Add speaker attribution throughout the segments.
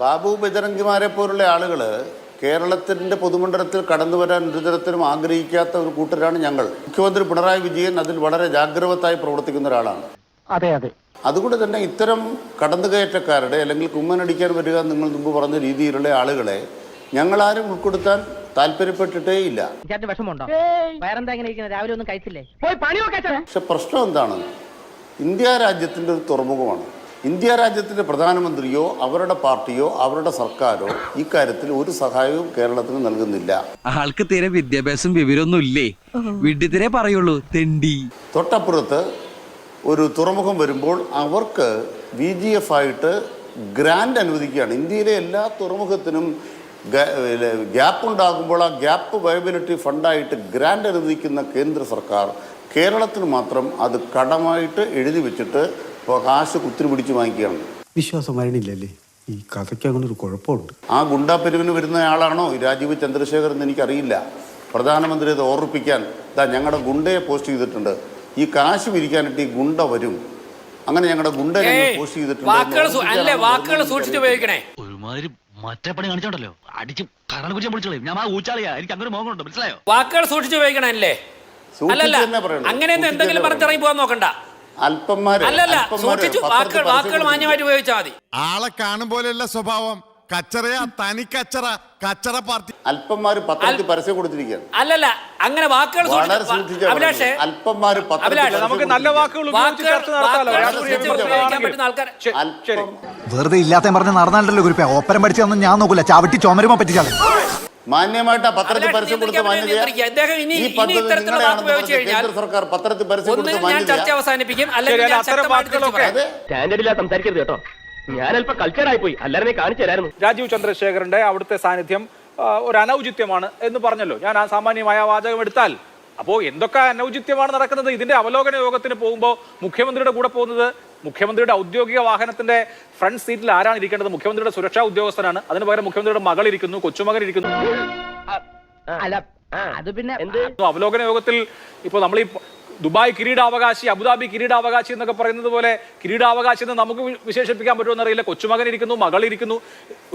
Speaker 1: ബാബു ബജറംഗിമാരെ പോലുള്ള ആളുകൾ കേരളത്തിന്റെ പൊതുമണ്ഡലത്തിൽ കടന്നു വരാൻ ഒരു തരത്തിലും ആഗ്രഹിക്കാത്ത ഒരു കൂട്ടരാണ് ഞങ്ങൾ. മുഖ്യമന്ത്രി പിണറായി വിജയൻ അതിൽ വളരെ ജാഗ്രതത്തായി പ്രവർത്തിക്കുന്ന ഒരാളാണ്.
Speaker 2: അതെ അതെ.
Speaker 1: അതുകൊണ്ട് തന്നെ ഇത്തരം കടന്നുകയറ്റക്കാരുടെ അല്ലെങ്കിൽ കുമ്മനടിക്കാൻ വരിക നിങ്ങൾ മുമ്പ് പറഞ്ഞ രീതിയിലുള്ള ആളുകളെ ഞങ്ങളാരും ഉൾപ്പെടുത്താൻ താല്പര്യപ്പെട്ടിട്ടേ ഇല്ല. പക്ഷെ പ്രശ്നം എന്താണ്? ഇന്ത്യ രാജ്യത്തിന്റെ ഒരു തുറമുഖമാണ്. ഇന്ത്യ രാജ്യത്തിന്റെ പ്രധാനമന്ത്രിയോ അവരുടെ പാർട്ടിയോ അവരുടെ സർക്കാരോ ഇക്കാര്യത്തിൽ ഒരു സഹായവും കേരളത്തിന് നൽകുന്നില്ല.
Speaker 3: ആൾക്ക് തീരെ വിദ്യാഭ്യാസം വിവരമൊന്നും ഇല്ലേ? വിഡ്ഢിത്തിരെ പറയുള്ളൂ തെണ്ടി.
Speaker 1: തൊട്ടപ്പുറത്ത് ഒരു തുറമുഖം വരുമ്പോൾ അവർക്ക് വി ജി എഫ് ആയിട്ട് ഗ്രാൻഡ് അനുവദിക്കുകയാണ്. ഇന്ത്യയിലെ എല്ലാ തുറമുഖത്തിനും ഗ്യാപ്പ് ഉണ്ടാകുമ്പോൾ ആ ഗ്യാപ്പ് വയബിലിറ്റി ഫണ്ടായിട്ട് ഗ്രാൻഡ് അനുവദിക്കുന്ന കേന്ദ്ര സർക്കാർ കേരളത്തിന് മാത്രം അത് കടമായിട്ട് എഴുതി വെച്ചിട്ട് ഇപ്പോൾ കാശ് കുത്തിരി പിടിച്ച് വാങ്ങിക്കുകയാണ്.
Speaker 4: വിശ്വാസം വരണില്ലല്ലേ ഈ കഥയ്ക്ക് അങ്ങനെ ഒരു കുഴപ്പമുണ്ട്.
Speaker 1: ആ ഗുണ്ടാപ്പെരുവിന് വരുന്ന ആളാണോ? ഈ രാജീവ് ചന്ദ്രശേഖർ എന്ന് എനിക്കറിയില്ല. പ്രധാനമന്ത്രി അത് ഓർമ്മിപ്പിക്കാൻ ഇതാ ഞങ്ങളുടെ ഗുണ്ടയെ പോസ്റ്റ് ചെയ്തിട്ടുണ്ട്. ഈ കാശ് പിരിക്കാനിട്ട് ഈ ഗുണ്ട വരും. അങ്ങനെ ഞങ്ങളുടെ ഗുണ്ട ഞങ്ങൾ പോസ്റ്റ് ചെയ്തിട്ടുണ്ട്
Speaker 3: ഒരുമാതിരി മറ്റേ പണി കാണിച്ചോണ്ടല്ലോ. അടിച്ച് കരണം കുറിച്ച് ഞാൻ ആ ഊച്ചാളിയാ. എനിക്ക് അങ്ങനെ മോഹമുണ്ട് മനസ്സിലായോ?
Speaker 5: വാക്കുകൾ സൂക്ഷിച്ച്
Speaker 1: ഉപയോഗിക്കണല്ലേ
Speaker 5: അല്ലല്ല
Speaker 1: തന്നെ പറയണം.
Speaker 5: അങ്ങനെയൊന്നും എന്തെങ്കിലും പറഞ്ഞിറങ്ങി പോകാൻ നോക്കണ്ട.
Speaker 1: അല്പന്മാര്
Speaker 5: അല്ലല്ല സൂക്ഷിച്ചു വാക്കുകൾ വാക്കുകൾ മാന്യമായിട്ട് ഉപയോഗിച്ചാൽ മതി.
Speaker 6: ആളെ കാണും പോലെയല്ല സ്വഭാവം. കച്ചറയാ തനി കച്ചറ കച്ചറ പാർട്ടി.
Speaker 1: അല്പന്മാര് പത്രത്തിൽ പരസ്യം കൊടുത്തിരിക്കുകയാണ്.
Speaker 5: അല്ലല്ല അങ്ങനെ വാക്കുകൾ
Speaker 1: വളരെ
Speaker 5: സൂക്ഷിച്ച്
Speaker 1: സൂക്ഷിച്ചാ
Speaker 5: അഭിലാഷേ
Speaker 1: പറയുന്നത്. അല്പന്മാര് പത്രത്തിൽ
Speaker 5: അഭിലാഷ്,
Speaker 1: പരസ്യം
Speaker 7: നമുക്ക് നല്ല. വാക്കുകൾ ഉപയോഗിച്ച്
Speaker 5: വാക്കുകൾ
Speaker 7: ചർച്ച നടത്താമല്ലോ
Speaker 5: വാക്കുകൾ
Speaker 7: രാഷ്ട്രീയ
Speaker 5: സൂക്ഷിച്ച് ഉപയോഗിക്കാൻ
Speaker 7: വിമർശനമാണെങ്കിൽ.
Speaker 5: പറ്റുന്ന ആൾക്കാർ
Speaker 7: ശരി, ശരി.
Speaker 1: അല്പം
Speaker 8: വെറുതെ ഇല്ലാത്ത പറഞ്ഞ് നടന്നാലല്ലോ കുറിപ്പ ഓപ്പരം പഠിച്ചതൊന്നും ഞാൻ നോക്കൂല. ചവിട്ടി ചുമരുമ പറ്റിച്ചാലും
Speaker 1: മാന്യമായിട്ട് പത്രത്തിൽ പരസ്യം കൊടുത്ത് സർക്കാർ പത്രത്തിൽ പരസ്യം കൊടുത്ത്
Speaker 2: സംസാരിക്കരുത് കേട്ടോ ഞാൻ അല്പം കൾച്ചറായി പോയി അല്ലാതെ കാണിച്ചു തരായിരുന്നു.
Speaker 7: രാജീവ് ചന്ദ്രശേഖരന്റെ അവിടുത്തെ സാന്നിധ്യം ഒരു അനൗചിത്യമാണ് എന്ന് പറഞ്ഞല്ലോ. ഞാൻ ആ സാമാന്യമായ വാചകം എടുത്താൽ അപ്പോൾ എന്തൊക്കെ അനൗചിത്യമാണ് നടക്കുന്നത്? ഇതിന്റെ അവലോകന യോഗത്തിന് പോകുമ്പോൾ മുഖ്യമന്ത്രിയുടെ കൂടെ പോകുന്നത് മുഖ്യമന്ത്രിയുടെ ഔദ്യോഗിക വാഹനത്തിന്റെ ഫ്രണ്ട് സീറ്റിൽ ആരാണ് ഇരിക്കേണ്ടത്? മുഖ്യമന്ത്രിയുടെ സുരക്ഷാ ഉദ്യോഗസ്ഥനാണ്. അതിന് പകരം മുഖ്യമന്ത്രിയുടെ മകൾ ഇരിക്കുന്നു കൊച്ചുമകൻ ഇരിക്കുന്നു.
Speaker 2: അത് പിന്നെ എന്ത്?
Speaker 7: അവലോകന യോഗത്തിൽ ഇപ്പോൾ നമ്മൾ ഈ ദുബായ് കിരീടാവകാശി അബുദാബി കിരീടാവകാശി എന്നൊക്കെ പറയുന്നത് പോലെ കിരീടാവകാശി എന്ന് നമുക്ക് വിശേഷിപ്പിക്കാൻ പറ്റുമെന്ന് അറിയില്ല കൊച്ചുമകൻ ഇരിക്കുന്നു മകൾ ഇരിക്കുന്നു.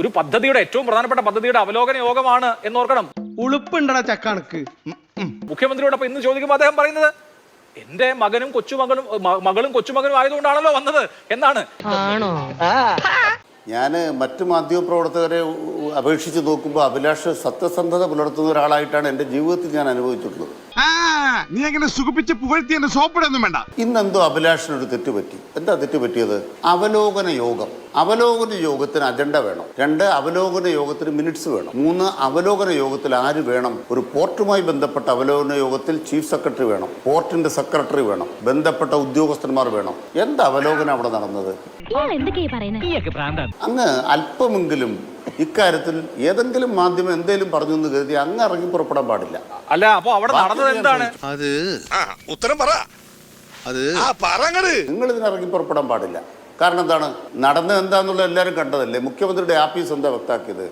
Speaker 7: ഒരു പദ്ധതിയുടെ ഏറ്റവും പ്രധാനപ്പെട്ട പദ്ധതിയുടെ അവലോകന യോഗമാണ് എന്നോർക്കണം.
Speaker 4: ഉളുപ്പുണ്ടടാ ചക്കണക്ക്
Speaker 7: മുഖ്യമന്ത്രിയോടൊപ്പം ഇന്ന് ചോദിക്കുമ്പോൾ അദ്ദേഹം പറയുന്നത് എന്റെ മകനും കൊച്ചുമകനും മകളും കൊച്ചുമകനും ആയതുകൊണ്ടാണല്ലോ വന്നത് എന്നാണ്.
Speaker 1: ഞാൻ മറ്റു മാധ്യമപ്രവർത്തകരെ ഉ- ഉ- അപേക്ഷിച്ച് നോക്കുമ്പോൾ അഭിലാഷ് സത്യസന്ധത പുലർത്തുന്ന ഒരാളായിട്ടാണ് എന്റെ ജീവിതത്തിൽ ഞാൻ അനുഭവിച്ചിട്ടുള്ളത്.
Speaker 6: ആ. നീ അങ്ങനെ സുഖിപ്പിച്ച് പുകഴ്ത്തി എന്നെ സോപ്പിടൊന്നും വേണ്ട.
Speaker 1: ഇന്നെന്തോ അഭിലാഷിനൊരു തെറ്റ് പറ്റി എന്താ തെറ്റ് പറ്റിയത് അവലോകന യോഗം. അവലോകന യോഗത്തിന് അജണ്ട വേണം. രണ്ട് അവലോകന യോഗത്തിന് മിനിറ്റ്സ് വേണം. മൂന്ന് അവലോകന യോഗത്തിൽ ആര് വേണം? ഒരു പോർട്ടുമായി ബന്ധപ്പെട്ട അവലോകന യോഗത്തിൽ ചീഫ് സെക്രട്ടറി വേണം. പോർട്ടിന്റെ സെക്രട്ടറി വേണം. ബന്ധപ്പെട്ട ഉദ്യോഗസ്ഥന്മാർ വേണം. എന്താ അവലോകനം അവിടെ നടന്നത്? അങ്ങ് അല്പമെങ്കിലും ഇക്കാര്യത്തിൽ ഏതെങ്കിലും മാധ്യമം എന്തേലും പറഞ്ഞു എന്ന് കരുതി അങ്ങ് ഇറങ്ങി പുറപ്പെടാൻ പാടില്ല.
Speaker 7: അല്ല അപ്പൊ അവിടെ നടന്നത് എന്താണ്?
Speaker 6: അത് ഉത്തരം പറ. അത് ആ പറങ്ങട്.
Speaker 1: നിങ്ങൾ ഇതിനിറങ്ങി പുറപ്പെടാൻ പാടില്ല. കാരണം എന്താണ്? നടന്നത് എന്താന്നുള്ള എല്ലാവരും കണ്ടതല്ലേ? മുഖ്യമന്ത്രിയുടെ ആഫീസ് എന്താ വ്യക്താക്കിയത്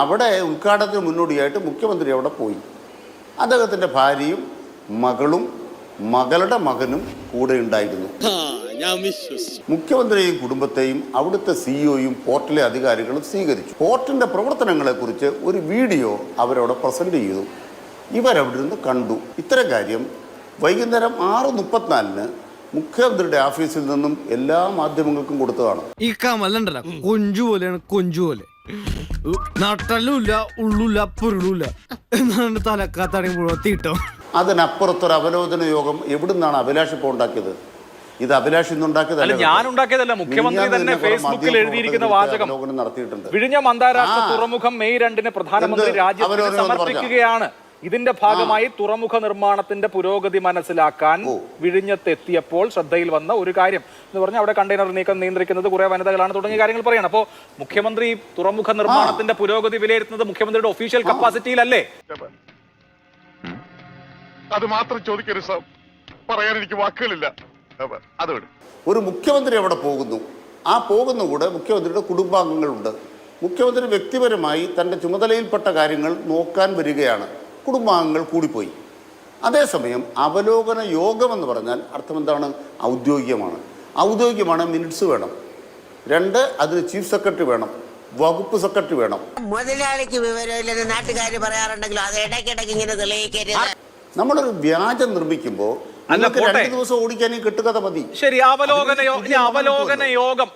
Speaker 1: അവിടെ ഉദ്ഘാടനത്തിന് മുന്നോടിയായിട്ട് മുഖ്യമന്ത്രി അവിടെ പോയി. അദ്ദേഹത്തിന്റെ ഭാര്യയും മകളും മകളുടെ മകനും കൂടെ ഉണ്ടായിരുന്നു. മുഖ്യമന്ത്രിയെയും കുടുംബത്തെയും അവിടുത്തെ സിഇഒയും പോർട്ടിലെ അധികാരികളും സ്വീകരിച്ചു. പോർട്ടിന്റെ പ്രവർത്തനങ്ങളെ കുറിച്ച് ഒരു വീഡിയോ അവരവിടെ പ്രസന്റ് ചെയ്തു. ഇവരവിടെ നിന്ന് കണ്ടു. ഇത്തരം കാര്യം വൈകുന്നേരം ആറ് മുപ്പത്തിനാലിന് മുഖ്യമന്ത്രിയുടെ ഓഫീസിൽ നിന്നും എല്ലാ മാധ്യമങ്ങൾക്കും കൊടുത്തതാണ്.
Speaker 4: ഈ കമലുണ്ടല്ല കൊഞ്ചു പോലെയാണ് കൊഞ്ചു പോലെ. നട്ടലുമില്ല ഉള്ളില്ല പൊരുളില്ല എന്നാണ് തലക്കാത്തടങ്ങി മുഴുവൻ തീട്ടോ.
Speaker 1: അതിനപ്പുറത്തൊരു അവലോചന യോഗം എവിടുന്നാണ് അഭിലാഷിപ്പ് ഉണ്ടാക്കിയത്? ഇത് അഭിലാഷ് ഇന്നുണ്ടാക്കിയതല്ല
Speaker 7: ഞാൻ ഉണ്ടാക്കിയതല്ല മുഖ്യമന്ത്രി തന്നെ ഫേസ്ബുക്കിൽ എഴുതിയിരിക്കുന്ന വാചകം.
Speaker 1: നടത്തിയിട്ടുണ്ട്.
Speaker 7: വിഴിഞ്ഞം അന്താരാഷ്ട്ര തുറമുഖം മെയ് രണ്ടിന് പ്രധാനമന്ത്രി രാജ്യത്തിന് സമർപ്പിക്കുകയാണ്. ഇതിന്റെ ഭാഗമായി തുറമുഖ നിർമ്മാണത്തിന്റെ പുരോഗതി മനസ്സിലാക്കാൻ വിഴിഞ്ഞത്തെത്തിയപ്പോൾ ശ്രദ്ധയിൽ വന്ന ഒരു കാര്യം. എന്ന് പറഞ്ഞാൽ അവിടെ കണ്ടെയ്നർ നീക്കം നിയന്ത്രിക്കുന്നത് കുറെ വനിതകളാണ് തുടങ്ങിയ കാര്യങ്ങൾ പറയണം. അപ്പോൾ മുഖ്യമന്ത്രി തുറമുഖ നിർമ്മാണത്തിന്റെ പുരോഗതി വിലയിരുത്തുന്നത് മുഖ്യമന്ത്രിയുടെ ഒഫീഷ്യൽ കപ്പാസിറ്റിയിലല്ലേ
Speaker 6: അത് മാത്രം ചോദിക്കരുത് സാർ. പറയാൻ എനിക്ക് വാക്കുകളില്ല. അത് വിട്.
Speaker 1: ഒരു മുഖ്യമന്ത്രി അവിടെ പോകുന്നു. ആ പോകുന്ന കൂടെ മുഖ്യമന്ത്രിയുടെ കുടുംബാംഗങ്ങളുണ്ട്. മുഖ്യമന്ത്രി വ്യക്തിപരമായി തന്റെ ചുമതലയിൽപ്പെട്ട കാര്യങ്ങൾ നോക്കാൻ വരികയാണ്. കുടുംബാംഗങ്ങൾ കൂടിപ്പോയി. അതേസമയം അവലോകന യോഗം എന്ന് പറഞ്ഞാൽ അർത്ഥം എന്താണ്? ഔദ്യോഗികമാണ്. ഔദ്യോഗികമാണ് മിനിറ്റ്സ് വേണം. രണ്ട് അതിന് ചീഫ് സെക്രട്ടറി വേണം. വകുപ്പ് സെക്രട്ടറി വേണം.
Speaker 9: മുതലാളിക്ക് വിവരമില്ലെന്ന് നാട്ടുകാർ പറയാറുണ്ടെങ്കിലും? അത് ഇടയ്ക്കിടയ്ക്ക് ഇങ്ങനെ തെളിയിക്കരുത്.
Speaker 1: നമ്മളൊരു വ്യാജം നിർമ്മിക്കുമ്പോൾ
Speaker 7: അല്ല.
Speaker 1: രണ്ട് ദിവസം ഓടിക്കാൻ ഈ കെട്ടുകഥ മതി.
Speaker 7: ശരി അവലോകന അവലോകന യോഗം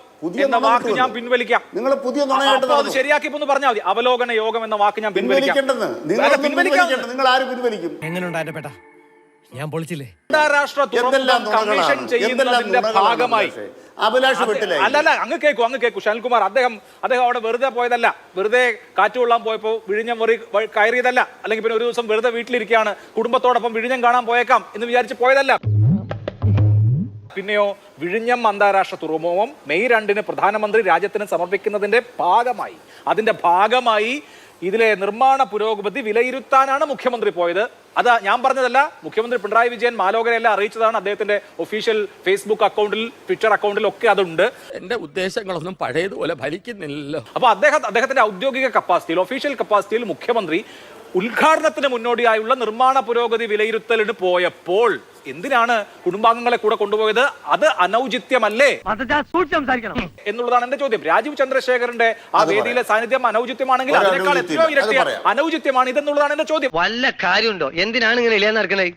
Speaker 7: എന്ന വാക്ക് ഞാൻ പിൻവലിക്കാം.
Speaker 1: നിങ്ങൾ പുതിയ നുണയായിട്ട്
Speaker 7: അപ്പൊ അത്
Speaker 1: നടന്നു.
Speaker 7: ശരിയാക്കി ഒന്ന് പറഞ്ഞാൽ മതി. അവലോകന യോഗം എന്ന വാക്ക് ഞാൻ പിൻവലിക്കാം.
Speaker 1: നിങ്ങൾ
Speaker 7: പിൻവലിക്കാം.
Speaker 1: പിൻവലിക്കേണ്ട നിങ്ങൾ ആര് പിൻവലിക്കും?
Speaker 4: എങ്ങനെയുണ്ടാ പേട്ട ഞാൻ പൊളിച്ചില്ലേ?
Speaker 7: അന്താരാഷ്ട്ര
Speaker 1: എന്തെല്ലാം
Speaker 7: തുറമുഖം കമ്മീഷൻ
Speaker 1: എന്തെല്ലാം
Speaker 7: ചെയ്യുന്നതിന്റെ
Speaker 1: നുണകളാണ്
Speaker 7: ഭാഗമായി.
Speaker 1: അഭിലാഷേ? അഭിലാഷ്
Speaker 7: അല്ലല്ല അങ്ങ് കേൾക്കൂ അങ്ങ് കേൾക്കൂ ശാൽകുമാർ അദ്ദേഹം അദ്ദേഹം അവിടെ വെറുതെ പോയതല്ല. വെറുതെ കാറ്റ് കൊള്ളാൻ പോയപ്പോ വിഴിഞ്ഞം വറി വഴി കയറിയതല്ല. അല്ലെങ്കിൽ പിന്നെ ഒരു ദിവസം വെറുതെ വീട്ടിലിരിക്കുകയാണ്. കുടുംബത്തോടൊപ്പം വിഴിഞ്ഞം കാണാൻ പോയേക്കാം എന്ന് വിചാരിച്ച് പോയതല്ല. പിന്നെയോ വിഴിഞ്ഞം അന്താരാഷ്ട്ര തുറമുഖം മെയ് രണ്ടിന് പ്രധാനമന്ത്രി രാജ്യത്തിന് സമർപ്പിക്കുന്നതിന്റെ ഭാഗമായി. അതിന്റെ ഭാഗമായി ഇതിലെ നിർമ്മാണ പുരോഗതി വിലയിരുത്താനാണ് മുഖ്യമന്ത്രി പോയത്. അത് ഞാൻ പറഞ്ഞതല്ല മുഖ്യമന്ത്രി പിണറായി വിജയൻ മാലോകരെല്ലാം അറിയിച്ചതാണ് അദ്ദേഹത്തിന്റെ ഒഫീഷ്യൽ ഫേസ്ബുക്ക് അക്കൗണ്ടിൽ ട്വിറ്റർ അക്കൗണ്ടിൽ ഒക്കെ അതുണ്ട്.
Speaker 2: എന്റെ ഉദ്ദേശങ്ങളൊന്നും പഴയതുപോലെ ഫലിക്കുന്നില്ലല്ലോ.
Speaker 7: അപ്പൊ അദ്ദേഹം അദ്ദേഹത്തിന്റെ ഔദ്യോഗിക കപ്പാസിറ്റിയിൽ ഒഫീഷ്യൽ കപ്പാസിറ്റിയിൽ മുഖ്യമന്ത്രി ഉദ്ഘാടനത്തിന് മുന്നോടിയായുള്ള നിർമ്മാണ പുരോഗതി വിലയിരുത്തലിന് പോയപ്പോൾ എന്തിനാണ് കുടുംബാംഗങ്ങളെ കൂടെ കൊണ്ടുപോയത്? അത് അനൗചിത്യമല്ലേ? എന്നുള്ളതാണ് എന്റെ ചോദ്യം. രാജീവ് ചന്ദ്രശേഖരന്റെ ആ വേദിയിലെ സാന്നിധ്യം അനൗചിത്യമാണെങ്കിൽ അതിനേക്കാൾ എത്രയോ ഇരട്ടി അനൗചിത്യമാണ് ഇതെന്നുള്ളതാണ് എന്റെ ചോദ്യം.
Speaker 2: വല്ല കാര്യമുണ്ടോ? എന്തിനാണ് ഇങ്ങനെ ഇല്ലാന്ന്